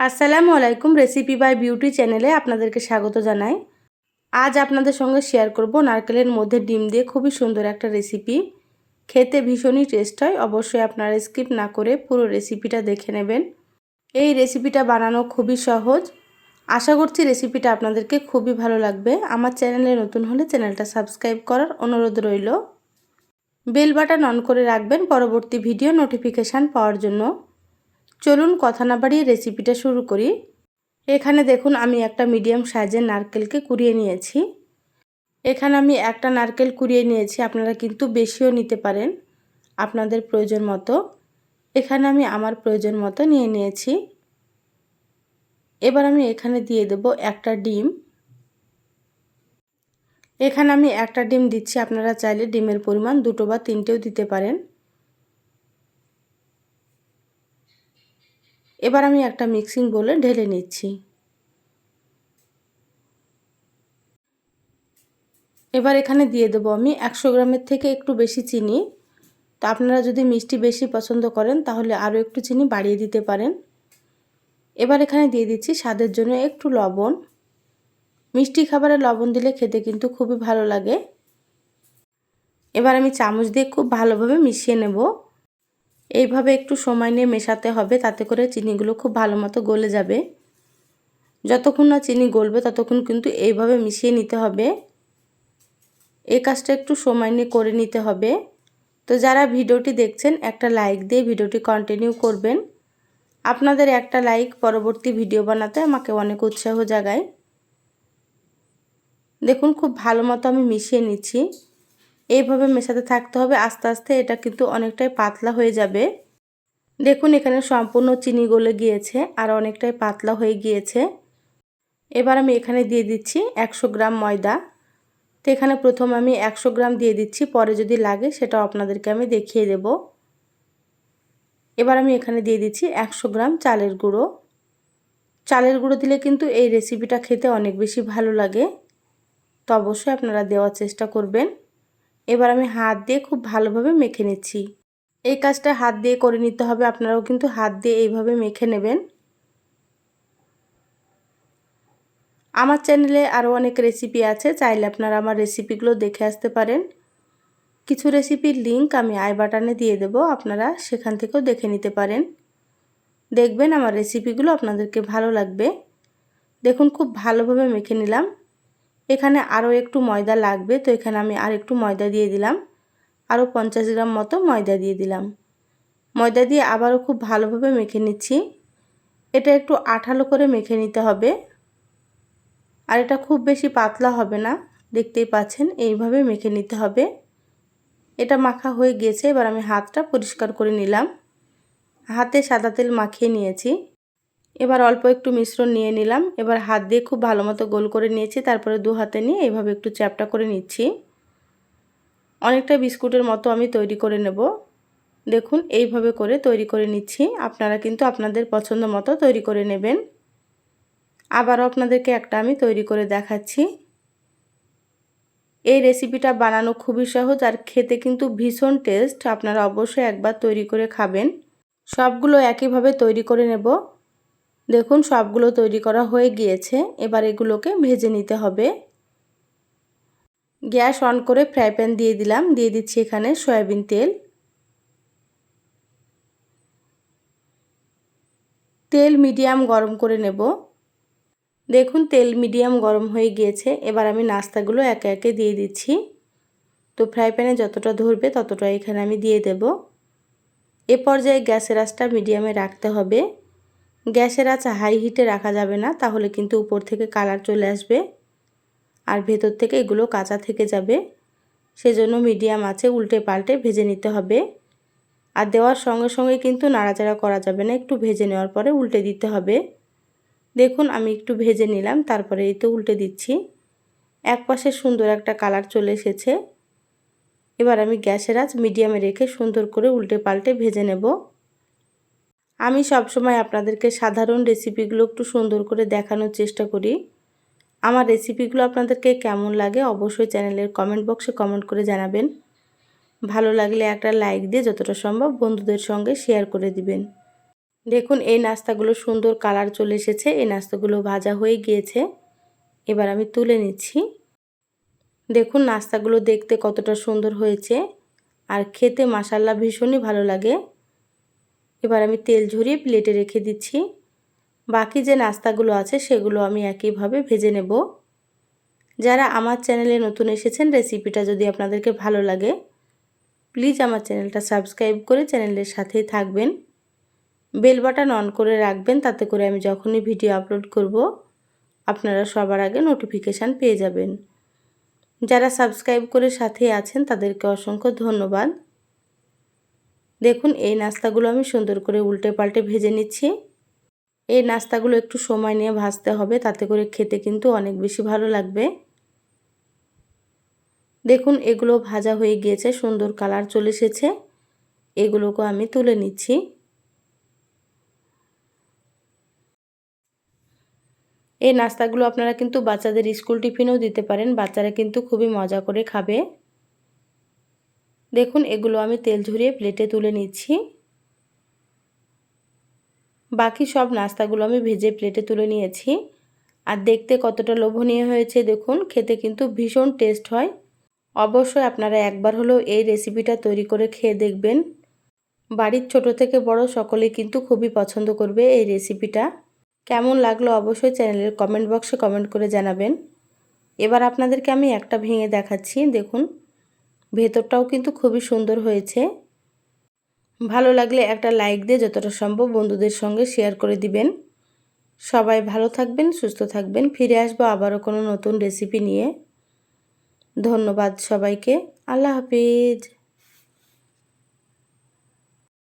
আসসালামু আলাইকুম recipe by beauty চ্যানেলে আপনাদেরকে স্বাগত জানাই। আজ আপনাদের সঙ্গে শেয়ার করব নারকেলের মধ্যে ডিম দিয়ে খুবই সুন্দর একটা রেসিপি খেতে ভীষণই টেস্ট হয়, অবশ্যই আপনারা স্কিপ না করে পুরো রেসিপিটা দেখে নেবেন। এই রেসিপিটা বানানো খুবই সহজ। আশা করছি রেসিপিটা আপনাদেরকে খুবই ভালো লাগবে। আমার চ্যানেলে নতুন হলে চ্যানেলটা সাবস্ক্রাইব করার অনুরোধ রইল। বেল বাটন অন করে রাখবেন পরবর্তী ভিডিও নোটিফিকেশান পাওয়ার জন্য। চলুন কথা না বাড়িয়ে রেসিপিটা শুরু করি। এখানে দেখুন আমি একটা মিডিয়াম সাইজের নারকেলকে কুড়িয়ে নিয়েছি। এখানে আমি একটা নারকেল কুড়িয়ে নিয়েছি, আপনারা কিন্তু বেশিও নিতে পারেন আপনাদের প্রয়োজন মতো। এখানে আমি আমার প্রয়োজন মতো নিয়ে নিয়েছি। এবার আমি এখানে দিয়ে দেব একটা ডিম। এখানে আমি একটা ডিম দিচ্ছি, আপনারা চাইলে ডিমের পরিমাণ দুটো বা তিনটেও দিতে পারেন। এবার আমি একটা মিক্সিং বলে ঢেলে নিচ্ছি। এবার এখানে দিয়ে দেবো আমি একশো গ্রামের থেকে একটু বেশি চিনি। তো আপনারা যদি মিষ্টি বেশি পছন্দ করেন, তাহলে আরও একটু চিনি বাড়িয়ে দিতে পারেন। এবার এখানে দিয়ে দিচ্ছি স্বাদের জন্য একটু লবণ। মিষ্টি খাবারে লবণ দিলে খেতে কিন্তু খুবই ভালো লাগে। এবার আমি চামচ দিয়ে খুব ভালোভাবে মিশিয়ে নেব। এইভাবে একটু সময় নিয়ে মেশাতে হবে, তাতে করে চিনিগুলো খুব ভালো মতো গলে যাবে। যতক্ষণ না চিনি গলবে, ততক্ষণ কিন্তু এইভাবে মিশিয়ে নিতে হবে। এই কাজটা একটু সময় নিয়ে করে নিতে হবে। তো যারা ভিডিওটি দেখছেন, একটা লাইক দিয়ে ভিডিওটি কন্টিনিউ করবেন। আপনাদের একটা লাইক পরবর্তী ভিডিও বানাতে আমাকে অনেক উৎসাহ জাগায়। দেখুন, খুব ভালো মতো আমি মিশিয়ে নিচ্ছি। এইভাবে মেশাতে থাকতে হবে। আস্তে আস্তে এটা কিন্তু অনেকটাই পাতলা হয়ে যাবে। দেখুন, এখানে সম্পূর্ণ চিনি গলে গিয়েছে আর অনেকটাই পাতলা হয়ে গিয়েছে। এবার আমি এখানে দিয়ে দিচ্ছি একশো গ্রাম ময়দা। তো এখানে প্রথম আমি একশো গ্রাম দিয়ে দিচ্ছি, পরে যদি লাগে সেটাও আপনাদেরকে আমি দেখিয়ে দেব। এবার আমি এখানে দিয়ে দিচ্ছি একশো গ্রাম চালের গুঁড়ো। চালের গুঁড়ো দিলে কিন্তু এই রেসিপিটা খেতে অনেক বেশি ভালো লাগে। তো অবশ্যই আপনারা দেওয়ার চেষ্টা করবেন। এবার আমি হাত দিয়ে খুব ভালোভাবে মেখে নিচ্ছি। এই কাজটা হাত দিয়ে করে নিতে হবে, আপনারাও কিন্তু হাত দিয়ে এইভাবে মেখে নেবেন। আমার চ্যানেলে আরও অনেক রেসিপি আছে, চাইলে আপনারা আমার রেসিপিগুলো দেখে আসতে পারেন। কিছু রেসিপির লিঙ্ক আমি আই বাটনে দিয়ে দেব, আপনারা সেখান থেকেও দেখে নিতে পারেন। দেখবেন আমার রেসিপিগুলো আপনাদেরকে ভালো লাগবে। দেখুন, খুব ভালোভাবে মেখে নিলাম। এখানে আরও একটু ময়দা লাগবে, তো এখানে আমি আর একটু ময়দা দিয়ে দিলাম। আরও পঞ্চাশ গ্রাম মতো ময়দা দিয়ে দিলাম। ময়দা দিয়ে আবারও খুব ভালোভাবে মেখে নিচ্ছি। এটা একটু আঠালো করে মেখে নিতে হবে। আর এটা খুব বেশি পাতলা হবে না, দেখতেই পাচ্ছেন, এইভাবে মেখে নিতে হবে। এটা মাখা হয়ে গেছে, এবার আমি হাতটা পরিষ্কার করে নিলাম। হাতে সাদা তেল মাখিয়ে নিয়েছি। এবার অল্প একটু মিশ্রণ নিয়ে নিলাম। এবার হাত দিয়ে খুব ভালো মতো গোল করে নিয়েছি, তারপরে দু হাতে নিয়ে এইভাবে একটু চ্যাপটা করে নিচ্ছি। অনেকটা বিস্কুটের মতো আমি তৈরি করে নেব। দেখুন, এইভাবে করে তৈরি করে নিচ্ছি। আপনারা কিন্তু আপনাদের পছন্দ মতো তৈরি করে নেবেন। আবারও আপনাদেরকে একটা আমি তৈরি করে দেখাচ্ছি। এই রেসিপিটা বানানো খুবই সহজ আর খেতে কিন্তু ভীষণ টেস্ট। আপনারা অবশ্যই একবার তৈরি করে খাবেন। সবগুলো একইভাবে তৈরি করে নেব। দেখুন, সবগুলো তৈরি করা হয়ে গিয়েছে। এবার এগুলোকে ভেজে নিতে হবে। গ্যাস অন করে ফ্রাই প্যান দিয়ে দিলাম। দিয়ে দিচ্ছি এখানে সয়াবিন তেল। তেল মিডিয়াম গরম করে নেব। দেখুন, তেল মিডিয়াম গরম হয়ে গিয়েছে। এবার আমি নাস্তাগুলো একে একে দিয়ে দিচ্ছি। তো ফ্রাই প্যানে যতটা ধরবে ততটা এখানে আমি দিয়ে দেব। এ পর্যায়ে গ্যাসের আঁচটা মিডিয়ামে রাখতে হবে। গ্যাসের আঁচ হাই হিটে রাখা যাবে না, তাহলে কিন্তু উপর থেকে কালার চলে আসবে। আর ভেতর থেকে এগুলো কাঁচা থেকে যাবে। সেজন্য মিডিয়াম আছে উল্টে পাল্টে ভেজে নিতে হবে। আর দেওয়ার সঙ্গে সঙ্গে কিন্তু নাড়াচাড়া করা যাবে না, একটু ভেজে নেওয়ার পরে উল্টে দিতে হবে। দেখুন, আমি একটু ভেজে নিলাম, তারপরে এই তো উল্টে দিচ্ছি। এক পাশে সুন্দর একটা কালার চলে এসেছে। এবার আমি গ্যাসের আঁচ মিডিয়ামে রেখে সুন্দর করে উল্টে পাল্টে ভেজে নেব। আমি সবসময় আপনাদেরকে সাধারণ রেসিপিগুলো একটু সুন্দর করে দেখানোর চেষ্টা করি। আমার রেসিপিগুলো আপনাদেরকে কেমন লাগে অবশ্যই চ্যানেলের কমেন্ট বক্সে কমেন্ট করে জানাবেন। ভালো লাগলে একটা লাইক দিয়ে যতটা সম্ভব বন্ধুদের সঙ্গে শেয়ার করে দিবেন। দেখুন, এই নাস্তাগুলো সুন্দর কালার চলে এসেছে, এই নাস্তাগুলো ভাজা হয়ে গিয়েছে। এবার আমি তুলে নিচ্ছি। দেখুন, নাস্তাগুলো দেখতে কতটা সুন্দর হয়েছে। আর খেতে মাসাল্লা ভীষণই ভালো লাগে। এবার আমি তেল ঝরিয়ে প্লেটে রেখে দিচ্ছি। বাকি যে নাস্তাগুলো আছে, সেগুলো আমি একইভাবে ভেজে নেব। যারা আমার চ্যানেলে নতুন এসেছেন রেসিপিটা যদি আপনাদেরকে ভালো লাগে প্লিজ আমার চ্যানেলটা সাবস্ক্রাইব করে চ্যানেলের সাথেই থাকবেন। বেল বাটন অন করে রাখবেন, তাতে করে আমি যখনই ভিডিও আপলোড করব, আপনারা সবার আগে নোটিফিকেশান পেয়ে যাবেন। যারা সাবস্ক্রাইব করে সাথে আছেন, তাদেরকে অসংখ্য ধন্যবাদ। দেখুন, এই নাস্তাগুলো আমি সুন্দর করে উল্টে পাল্টে ভেজে নিচ্ছি। এই নাস্তাগুলো একটু সময় নিয়ে ভাজতে হবে, তাতে করে খেতে কিন্তু অনেক বেশি ভালো লাগবে। দেখুন, এগুলো ভাজা হয়ে গিয়েছে, সুন্দর কালার চলে এসেছে। এগুলোকে আমি তুলে নিচ্ছি। এই নাস্তাগুলো আপনারা কিন্তু বাচ্চাদের স্কুল টিফিনেও দিতে পারেন, বাচ্চারা কিন্তু খুবই মজা করে খাবে। দেখুন, এগুলো আমি তেল ঝরিয়ে প্লেটে তুলে নিচ্ছি। বাকি সব নাস্তাগুলো আমি ভেজে প্লেটে তুলে নিয়েছি। আর দেখতে কতটা লোভনীয় হয়েছে, দেখুন, খেতে কিন্তু ভীষণ টেস্ট হয়। অবশ্যই আপনারা একবার হলেও এই রেসিপিটা তৈরি করে খেয়ে দেখবেন। বাড়ির ছোট থেকে বড় সকলেই কিন্তু খুবই পছন্দ করবে এই রেসিপিটা কেমন লাগল অবশ্যই চ্যানেলের কমেন্ট বক্সে কমেন্ট করে জানাবেন। এবার আপনাদেরকে আমি একটা ভেঙে দেখাচ্ছি, দেখুন। ভেতরটাও কিন্তু খুবই সুন্দর হয়েছে। ভালো লাগলে একটা লাইক দিয়ে যতটা সম্ভব বন্ধুদের সঙ্গে শেয়ার করে দিবেন। সবাই ভালো থাকবেন, সুস্থ থাকবেন। ফিরে আসব আবারও কোনো নতুন রেসিপি নিয়ে। ধন্যবাদ সবাইকে। আল্লাহ হাফিজ।